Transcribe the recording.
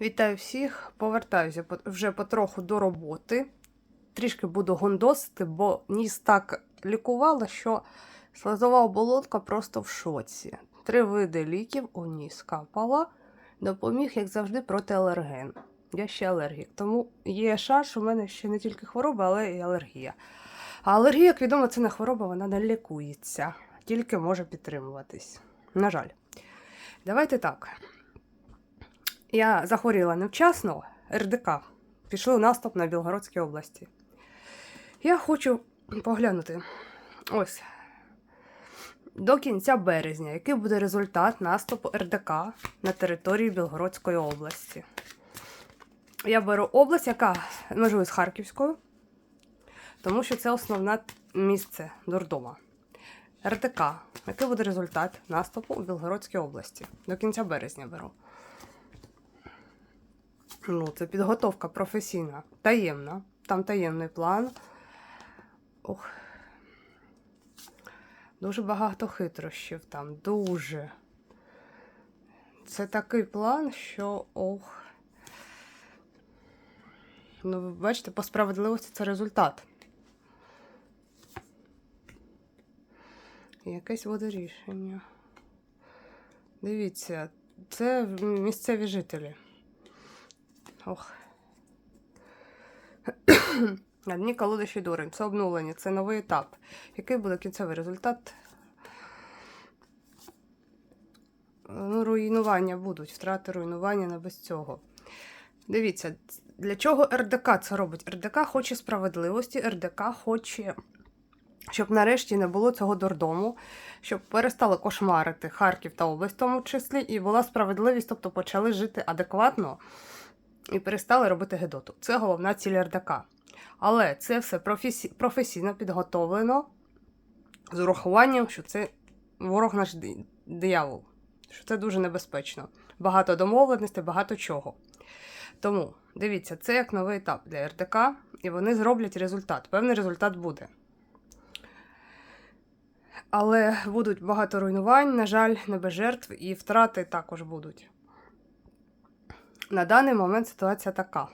Вітаю всіх! Повертаюся вже потроху до роботи. Трішки буду гондосити, бо ніс так лікувала, що слизова оболонка просто в шоці. Три види ліків у ніс капала. Допоміг, як завжди, протиалерген. Я ще алергік, тому є шанс, що в мене ще не тільки хвороба, але і алергія. А алергія, як відомо, це не хвороба, вона не лікується, тільки може підтримуватись. На жаль. Давайте так. Я захворіла невчасно, РДК. Пішли у наступ на Білгородській області. Я хочу поглянути ось до кінця березня, який буде результат наступу РДК на території Білгородської області. Я беру область, яка межує з Харківською, тому що це основне місце дурдома. РДК. Який буде результат наступу у Білгородській області? До кінця березня беру. Ну, це підготовка професійна, таємна. Там таємний план. Ох. Дуже багато хитрощів там, дуже. Це такий план, що ох. Ну, ви бачите, по справедливості це результат. Якесь буде рішення. Дивіться, це місцеві жителі. Ох. На дні дурень. Це обнулення, це новий етап. Який буде кінцевий результат? Ну, руйнування будуть, втрати руйнування не без цього. Дивіться, для чого РДК це робить? РДК хоче справедливості, РДК хоче, щоб нарешті не було цього дурдому, щоб перестали кошмарити Харків та область в тому числі, і була справедливість, тобто почали жити адекватно і перестали робити гедоту. Це головна ціль РДК. Але це все професі... професійно підготовлено з урахуванням, що це ворог наш ди- диявол, що це дуже небезпечно. Багато домовленостей, багато чого. Тому дивіться, це як новий етап для РДК, і вони зроблять результат. Певний результат буде. Але будуть багато руйнувань, на жаль, не без жертв, і втрати також будуть. На даний момент ситуація така.